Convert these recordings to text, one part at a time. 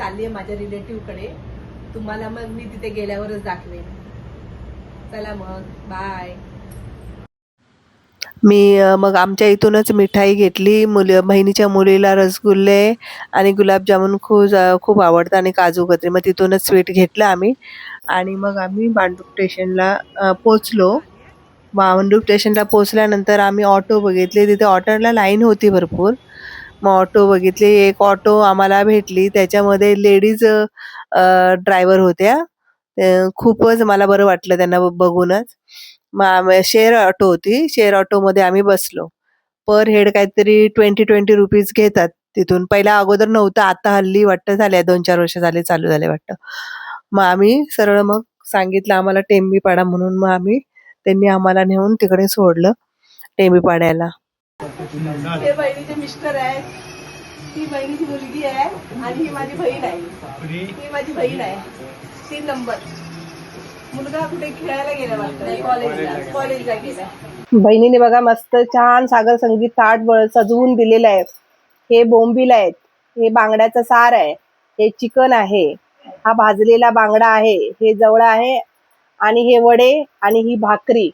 चालली आहे माझ्या रिलेटिव्हकडे तुम्हाला मग मी तिथे गेल्यावरच दाखवेन. चला मग. बाय मी मग आमच्या इथूनच मिठाई घेतली. मुली बहिणीच्या मुलीला रसगुल्ले आणि गुलाबजामुन खूप खूप आवडतं आणि काजू कतरी. मग तिथूनच स्वीट घेतलं आम्ही. आणि मग आम्ही भांडूप स्टेशनला पोचलो भांडूप स्टेशनला पोचल्यानंतर आम्ही ऑटो बघितले. तिथे ऑटोला लाईन होती भरपूर. मग ऑटो बघितली एक ऑटो आम्हाला भेटली. त्याच्यामध्ये लेडीज ड्रायव्हर होत्या. खूपच मला बरं वाटलं त्यांना ब- बघूनच. मग शेअर ऑटो होती. शेअर ऑटोमध्ये आम्ही बसलो. पर हेड काहीतरी ट्वेंटी ट्वेंटी रुपीज घेतात तिथून. पहिला अगोदर नव्हतं आता हल्ली वाटतं झाले दोन चार वर्ष झाले चालू झाले वाटतं. मग आम्ही सरळ मग सांगितलं आम्हाला टेंबीपाडा म्हणून. मग आम्ही त्यांनी आम्हाला नेऊन तिकडे सोडलं टेंबीपाड्याला. हे बहिणीचे मिस्टर आहेत. ती बहिणीची मुलगी आहे आणि ही माझी बहीण आहे. ही माझी बहीण आहे. तीन नंबर. मुलगा कुठे खेळायला गेला वाटतं? कॉलेजला कॉलेजला गेला बहिणीने बघा मस्त छान सागर संगीत ताट ब- सजवून दिलेलं आहे. हे बोंबील आहेत. हे बांगड्याचं सार आहे. हे चिकन आहे. हा भाजलेला बांगडा आहे. हे जवळ आहे. आणि हे वडे आणि ही भाकरी.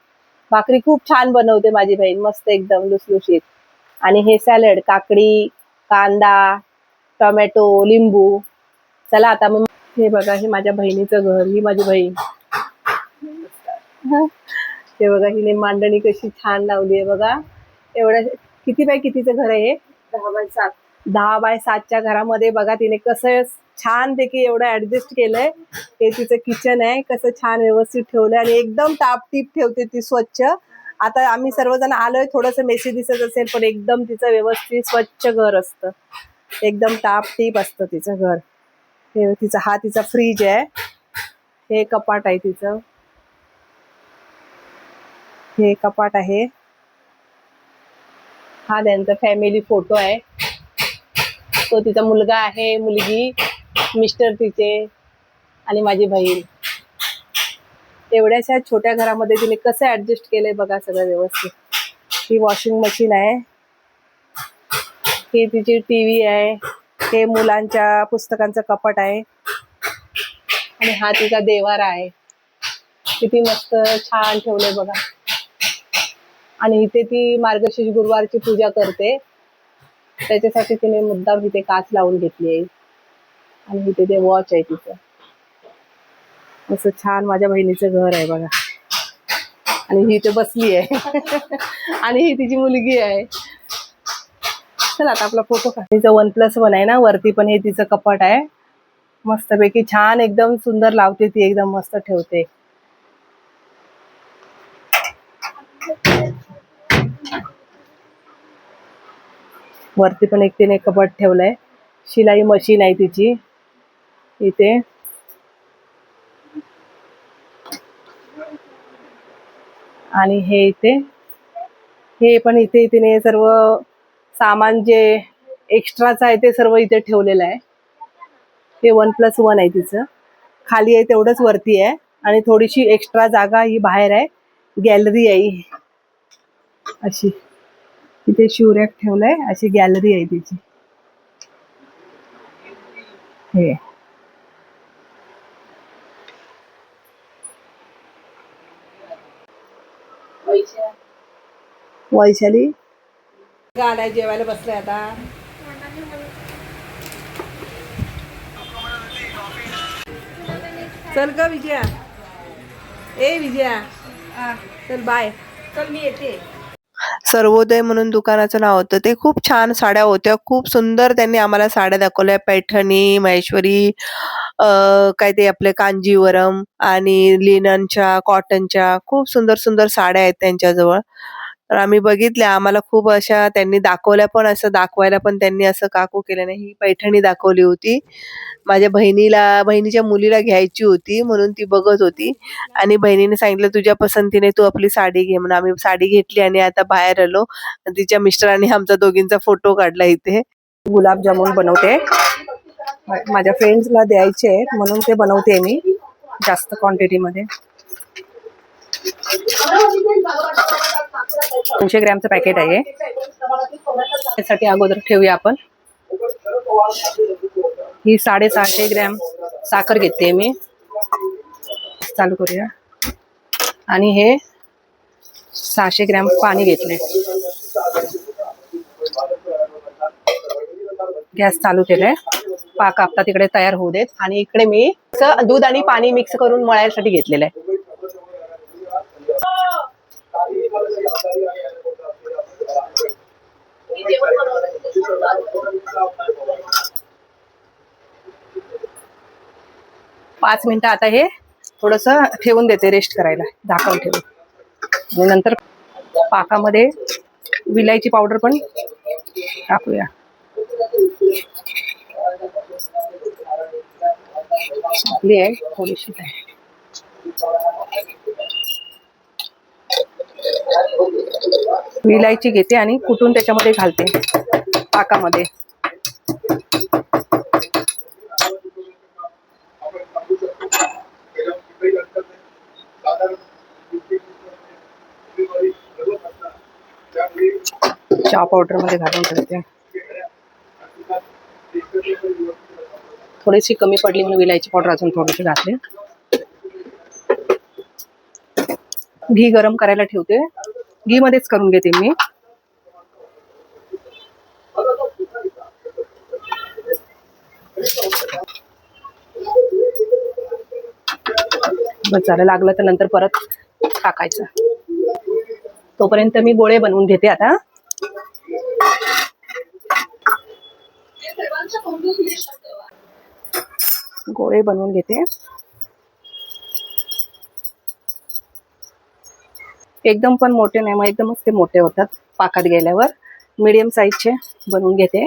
भाकरी खूप छान बनवते माझी बहीण मस्त एकदम लुसलुशीत. आणि हे सॅलड काकडी कांदा टोमॅटो लिंबू. चला आता मग हे बघा हे माझ्या बहिणीचं घर ही माझी बहीण. हे बघा हिने मांडणी कशी छान लावली आहे बघा. एवढ्या किती बाय कितीचं घर आहे हे? दहा बाय सात. दहा बाय सातच्या घरामध्ये बघा तिने कसं छान पैकी एवढं ऍडजस्ट केलंय. हे तिचं किचन आहे. कसं छान व्यवस्थित ठेवलंय आणि एकदम टापटीप ठेवते ती स्वच्छ. आता आम्ही सर्वजण आलोय थोडस मेसी दिसत असेल पण एकदम तिचं व्यवस्थित स्वच्छ घर असतं. एकदम टापटीप असतं तिचं घर. हे तिचा हा तिचा फ्रीज आहे. हे कपाट आहे तिचं. हे कपाट आहे. हा त्यांचा फॅमिली फोटो आहे. तो तिचा मुलगा आहे मुलगी मिस्टर तिचे आणि माझी बहीण. एवढ्याशा छोट्या घरामध्ये तिने कसं ऍडजस्ट केलंय बघा सगळं व्यवस्थित. ही वॉशिंग मशीन आहे. ही तिची टी व्ही आहे. हे मुलांच्या पुस्तकांचं कपाट आहे. आणि हा तिचा देवारा आहे. किती मस्त छान ठेवलंय बघा. आणि इथे ती मार्गशीर्ष गुरुवारची पूजा करते. त्याच्यासाठी तिने मुद्दाम तिथे काच लावून घेतली आहे. आणि इथे ते वॉच आहे तिचं. असं छान माझ्या बहिणीचं घर आहे बघा. आणि ही इथे बसली आहे. आणि ही तिची मुलगी आहे. चला आता आपला फोटो का तिचं वन प्लस वन आहे ना वरती पण हे तिचं कपाट आहे. मस्तपैकी छान एकदम सुंदर लावते ती एकदम मस्त ठेवते. वरती पण एक तिने कपाट ठेवलंय. शिलाई मशीन आहे तिची. इथे. आणि हे इथे. हे पण इथे तिने सर्व सामान जे एक्स्ट्राच आहे ते सर्व इथे ठेवलेलं आहे. हे वन प्लस वन आहे तिचं. खाली आहे तेवढंच वरती आहे. आणि थोडीशी एक्स्ट्रा जागा ही बाहेर आहे. गॅलरी आहे अशी. इथे शिवरॅक ठेवलंय अशी गॅलरी आहे तिची. हे. वैशाली. गाणं जेवायला बसलाय आता. चल ग विजया. ए विजया. चल बाय चल मी येते. सर्वोदय म्हणून दुकानाचं नाव होतं. ते खूप छान साड्या होत्या. खूप सुंदर त्यांनी आम्हाला साड्या दाखवल्या. पैठणी महेश्वरी काय ते आपले कांजीवरम आणि लिननच्या कॉटनच्या खूप सुंदर सुंदर साड्या आहेत त्यांच्याजवळ. तर आम्ही बघितल्या आम्हाला खूप अशा त्यांनी दाखवल्या पण असं दाखवायला पण त्यांनी असं काकू केलं नाही. ही पैठणी दाखवली होती. माझ्या बहिणीला बहिणीच्या मुलीला घ्यायची होती म्हणून ती बघत होती. आणि बहिणीने सांगितलं तुझ्या पसंतीने तू आपली साडी घे म्हणून. आम्ही साडी घेतली आणि आता बाहेर आलो. तिच्या मिस्टरांनी आमचा दोघींचा फोटो काढला इथे. गुलाबजामुन बनवते. माझ्या फ्रेंड्सला द्यायचे आहेत म्हणून ते बनवते मी जास्त क्वांटिटीमध्ये दोनशे ग्रॅमचं पॅकेट आहे. त्यासाठी अगोदर ठेवूया आपण. ही साडेसहाशे ग्रॅम साखर घेते मी. चालू करूया. आणि हे सहाशे ग्रॅम पाणी घेतले गॅस चालू केलाय. पाक आता तिकडे तयार होऊ देत. आणि इकडे मी दूध आणि पाणी मिक्स करून मळायसाठी घेतलेलं आहे. पाच मिनिटं आता हे थोडस ठेवून देते रेस्ट करायला. झाकण ठेवून. आणि नंतर पाकामध्ये विलायची पावडर पण टाकूया. आपली आहे थोडीशी आहे. विलायची घेते आणि कुटून त्याच्यामध्ये घालते. पाकामध्ये. चहा पावडरमध्ये घालून ठेवते. थोडीशी कमी पडली म्हणून विलायची पावडर अजून थोडीशी घातली. घी गरम करायला ठेवते. घी मध्येच करून घेते मी. चालेल लागलं तर नंतर परत टाकायचं. तोपर्यंत मी गोळे बनवून घेते आता. गोळे बनवून घेते. एकदम पण मोठे नाही मग एकदमच ते मोठे होतात पाकात गेल्यावर. मीडियम साईजचे बनवून घेते.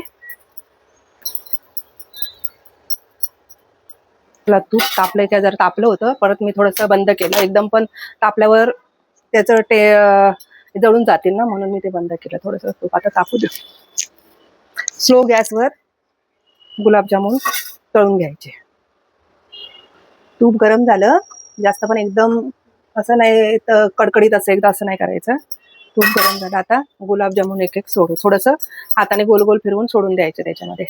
तूप तापलंय त्या जर तापलं होतं परत मी थोडंसं बंद केलं. एकदम पण तापल्यावर त्याचं ते जळून जातील ना म्हणून मी ते बंद केलं थोडंसं तूप. आता तापू दे. स्लो गॅसवर गुलाबजामुन तळून घ्यायचे. तूप गरम झालं जास्त पण एकदम असं नाही तर कडकडीत असं एकदा असं नाही करायचं. तूप गरम झालं आता गुलाबजामुन एक एक सोडू. थोडंसं हाताने गोल गोल फिरवून सोडून द्यायचं त्याच्यामध्ये.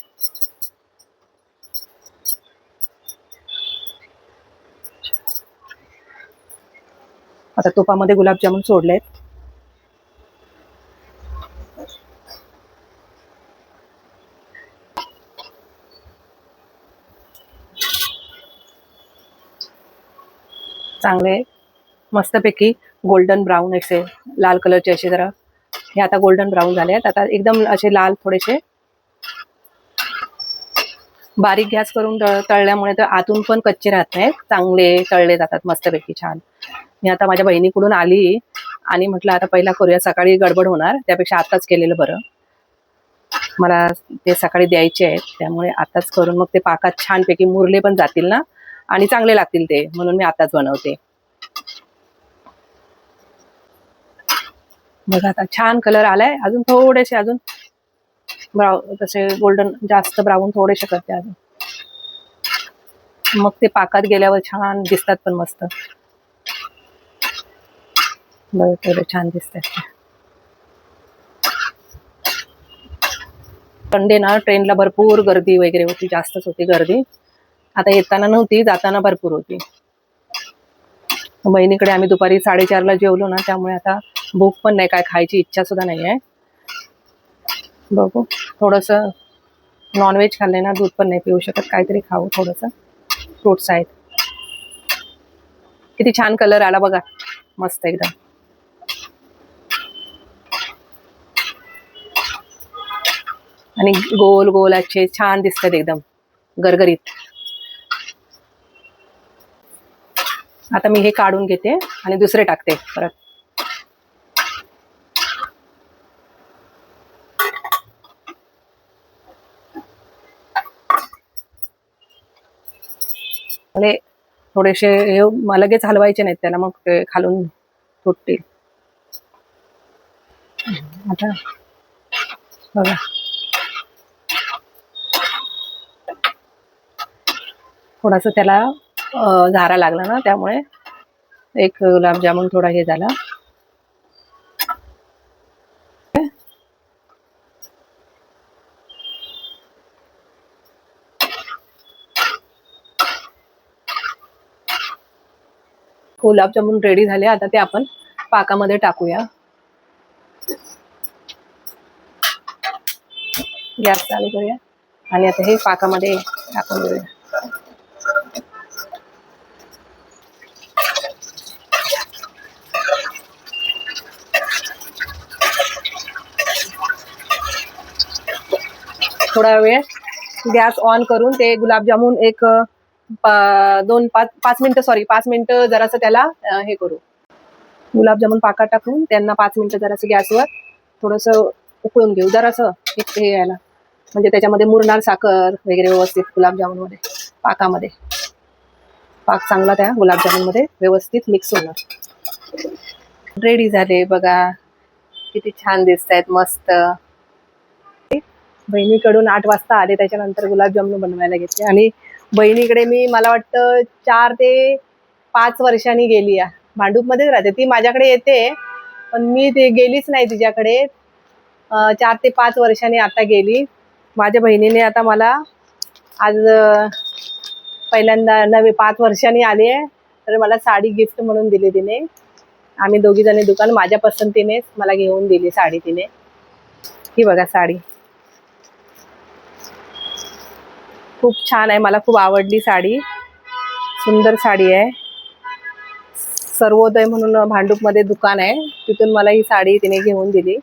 आता तुपामध्ये गुलाबजामुन सोडलेत. चांगले मस्तपैकी गोल्डन ब्राऊन असे लाल कलरचे असे जरा. हे आता गोल्डन ब्राऊन झाले आहेत. आता एकदम असे लाल थोडेसे. बारीक गॅस करून तळल्यामुळे तर आतून पण कच्चे राहत नाहीत. चांगले तळले जातात मस्तपैकी छान. मी आता माझ्या बहिणीकडून आली आणि म्हटलं आता पहिला करूया. सकाळी गडबड होणार. त्यापेक्षा आताच केलेलं बरं. मला ते सकाळी द्यायचे आहेत. त्यामुळे आताच करून मग ते पाकात छानपैकी मुरले पण जातील ना. आणि चांगले लागतील ते. म्हणून मी आताच बनवते. बघा आता छान कलर आलाय. अजून थोडेसे अजून ब्राऊन तसे गोल्डन जास्त ब्राऊन थोडेसे करते अजून. मग ते पाकात गेल्यावर छान दिसतात पण मस्त. बघा तेवढे छान दिसतात संडे ना ट्रेनला भरपूर गर्दी वगैरे होती जास्तच होती गर्दी. आता येताना नव्हती जाताना भरपूर होती. बहिणीकडे आम्ही दुपारी साडेचारला जेवलो ना त्यामुळे आता भूक पण नाही काय खायची इच्छा सुद्धा नाही आहे बघू थोडस नॉनव्हेज खाल्ले ना दूध पण नाही पिऊ शकत काहीतरी खाऊ थोडस फ्रुट्स आहेत. किती छान कलर आला बघा मस्त एकदम. आणि गोल गोल अच्छे छान दिसतात एकदम गरगरीत आता मी हे काढून घेते आणि दुसरे टाकते परत. म्हणजे थोडेसे हे लगेच हलवायचे नाहीत त्याला मग ते खालून तुटतील. आता बघा. थोडासा त्याला झारा लागला ना त्यामुळे एक गुलाबजामुन थोडा हे झाला. गुलाबजामुन रेडी झाले. आता ते आपण पाकामध्ये टाकूया. गॅस चालू करूया. आणि आता हे पाकामध्ये टाकून देऊया. थोडा वेळ गॅस ऑन करून ते गुलाबजामुन एक दोन पाच पाच मिनिटं सॉरी पाच मिनिटं जरासं त्याला हे करू. गुलाबजामुन पाका टाकून त्यांना पाच मिनिटं जरासं गॅसवर थोडंसं उकळून घेऊ. जरासं एक हे यायला. म्हणजे त्याच्यामध्ये मुरणार साखर वगैरे व्यवस्थित गुलाबजामुनमध्ये पाकामध्ये. पाक चांगला त्या गुलाबजामुनमध्ये व्यवस्थित मिक्स होणार. रेडी झाले बघा. किती छान दिसत आहेत मस्त. बहिणीकडून आठ वाजता आले त्याच्यानंतर गुलाबजामुन बनवायला घेतले. आणि बहिणीकडे मी मला वाटतं चार ते पाच वर्षांनी गेली आहे. भांडूपमध्येच राहते. ती माझ्याकडे येते पण मी ते गेलीच नाही तिच्याकडे. चार ते पाच वर्षांनी आता गेली. माझ्या बहिणीने आता मला आज पहिल्यांदा नवे पाच वर्षांनी आली आहे. तर मला साडी गिफ्ट म्हणून दिली तिने. आम्ही दोघीजणी दुकान माझ्या पसंतीनेच मला घेऊन दिली साडी तिने. ही बघा साडी. खूप छान आहे. मला खूप आवडली साडी. सुंदर साडी आहे. सर्वोदय म्हणून भांडूपमध्ये दुकान आहे. तिथून मला ही साडी तिने घेऊन दिली.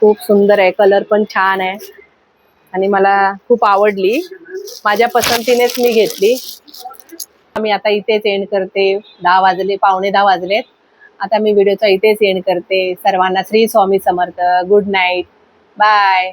खूप सुंदर आहे. कलर पण छान आहे. आणि मला खूप आवडली. माझ्या पसंतीनेच मी घेतली. मी आता इथेच एंड करते. दहा वाजले पावणे दहा वाजलेत. आता मी व्हिडिओचा इथेच एंड करते. सर्वांना Shri Swami Samarth. Good night bye